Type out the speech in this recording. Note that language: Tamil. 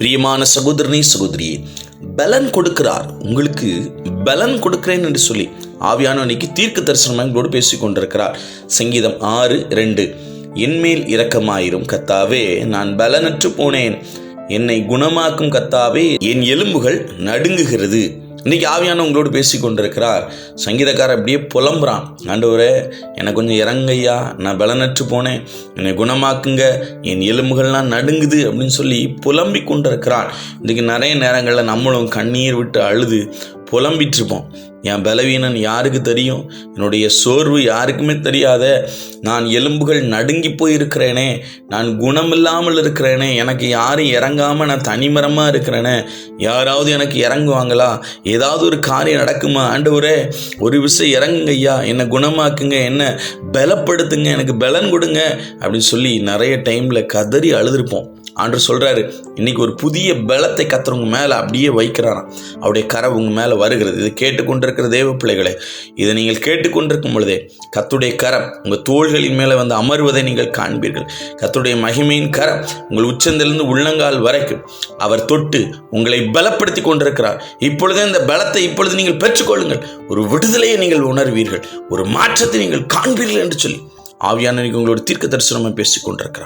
பிரியமான சகோதரனே சகோதரியே பலன் கொடுக்கிறார். உங்களுக்கு பலன் கொடுக்கிறேன் என்று சொல்லி ஆவியான அன்னைக்கு தீர்க்க தரிசனமாக எங்களோடு பேசிக் கொண்டிருக்கிறார். சங்கீதம் ஆறு ரெண்டு. என்மேல் இரக்கமாயிரும் கத்தாவே நான் பலனற்று போனேன். என்னை குணமாக்கும் கத்தாவே என் எலும்புகள் நடுங்குகிறது. இன்னைக்கு ஆவியான உங்களோடு பேசி கொண்டிருக்கிறார். சங்கீதக்காரர் அப்படியே புலம்புறான். ஆண்டவரே எனக்கு கொஞ்சம் இறங்கையா? நான் பலனற்று போனேன். என்னை குணமாக்குங்க. என் எலும்புகள்லாம் நடுங்குது அப்படின்னு சொல்லி புலம்பி கொண்டிருக்கிறான். இன்றைக்கி நிறைய நேரங்களில் நம்மளும் கண்ணீர் விட்டு அழுது புலம்பிட்டு இருப்போம் என் பலவீனன் யாருக்கு தெரியும்? என்னுடைய சோர்வு யாருக்குமே தெரியாத. நான் எலும்புகள் நடுங்கி போயிருக்கிறேனே. நான் குணமில்லாமல் இருக்கிறேனே. எனக்கு யாரும் இறங்காமல் நான் தனிமரமாக இருக்கிறேனே. யாராவது எனக்கு இறங்குவாங்களா? ஏதாவது ஒரு காரியம் நடக்குமா? ஆண்டவரே ஒரு விஷயம் இறங்குங்க ஐயா. என்னை குணமாக்குங்க. என்ன பலப்படுத்துங்க. எனக்கு பலன் கொடுங்க. அப்படின்னு சொல்லி நிறைய டைமில் கதறி அழுதுருப்போம். ஆண்டு சொல்கிறாரு இன்னைக்கு ஒரு புதிய பலத்தை கத்துறவங்க மேலே அப்படியே வைக்கிறாராம். அவருடைய கரை உங்கள் மேலே வருகிறது. இது கேட்டுக்கொண்டிருக்கிற தேவ பிள்ளைகளே இதை நீங்கள் கேட்டுக்கொண்டிருக்கும் பொழுதே கத்துடைய கரம் உங்கள் தோள்களின் மேலே வந்து அமர்வதை நீங்கள் காண்பீர்கள். கத்துடைய மகிமையின் கரம் உங்கள் உச்சந்திலிருந்து உள்ளங்கால் வரைக்கும் அவர் தொட்டு உங்களை பலப்படுத்தி கொண்டிருக்கிறார். இப்பொழுதே இந்த பலத்தை இப்பொழுது நீங்கள் பெற்றுக்கொள்ளுங்கள். ஒரு விடுதலையை நீங்கள் உணர்வீர்கள். ஒரு மாற்றத்தை நீங்கள் காண்பீர்கள் என்று சொல்லி ஆவியான உங்களோட தீர்க்க தரிசனமாக பேசிக் கொண்டிருக்கிறார்